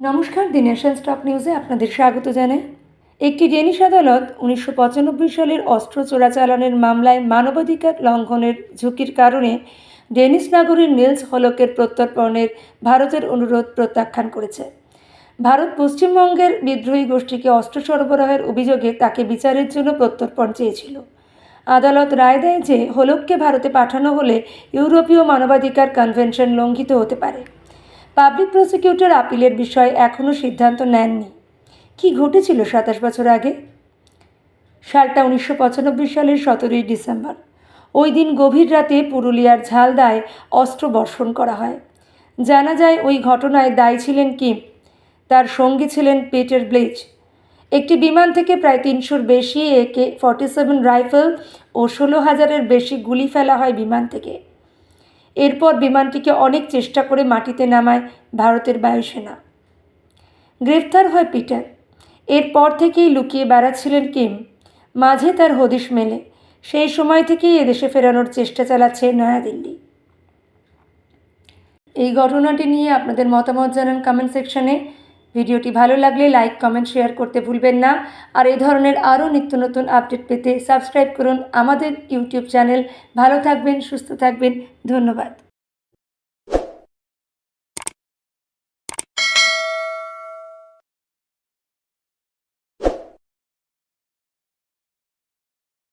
নমস্কার দি nation stop নিউজে আপনাদের স্বাগত জানাই। একটি ডেনিশ আদালত উনিশশো পঁচানব্বই সালের অস্ত্র চোরাচালানের মামলায় মানবাধিকার লঙ্ঘনের ঝুঁকির কারণে ডেনিশ নাগরিক নিলস হলকের প্রত্যর্পণের ভারতের অনুরোধ প্রত্যাখ্যান করেছে। ভারত পশ্চিমবঙ্গের বিদ্রোহী গোষ্ঠীকে অস্ত্র সরবরাহের অভিযোগে তাকে বিচারের জন্য প্রত্যর্পণ চেয়েছিল। আদালত রায় দেয় যে, হোলককে ভারতে পাঠানো হলে ইউরোপীয় মানবাধিকার কনভেনশন লঙ্ঘিত হতে পারে। পাবলিক প্রসিকিউটর আপিলের বিষয়ে এখনও সিদ্ধান্ত নেননি। কি ঘটেছিল সাতাশ বছর আগে? সালটা উনিশশো পঁচানব্বই সালের সতেরোই ডিসেম্বর। ওই দিন গভীর রাতে পুরুলিয়ার ঝালদায় অস্ত্র বর্ষণ করা হয়। জানা যায় ওই ঘটনায় দায়ী ছিলেন কিম। তার সঙ্গী ছিলেন পিটার ব্লিচ একটি বিমান থেকে প্রায় তিনশোর বেশি একে ফর্টি সেভেন রাইফেল ও ষোলো হাজারের বেশি গুলি ফেলা হয় বিমান থেকে। এরপর বিমানটিকে অনেক চেষ্টা করে মাটিতে নামায় ভারতের বায়ুসেনা। গ্রেফতার হয় পিটার। এরপর থেকেই লুকিয়ে বেড়াচ্ছিলেন কিম। মাঝে তার হদিশ মেলে। সেই সময় থেকেই এদেশে ফেরানোর চেষ্টা চালাচ্ছে নয়াদিল্লি। এই ঘটনাটি নিয়ে আপনাদের মতামত জানান কমেন্ট সেকশনে ভিডিওটি ভালো লাগলে লাইক, কমেন্ট, শেয়ার করতে ভুলবেন না। আর এই ধরনের আরও নিত্য নতুন আপডেট পেতে সাবস্ক্রাইব করুন আমাদের ইউটিউব চ্যানেল। ভালো থাকবেন, সুস্থ থাকবেন। ধন্যবাদ।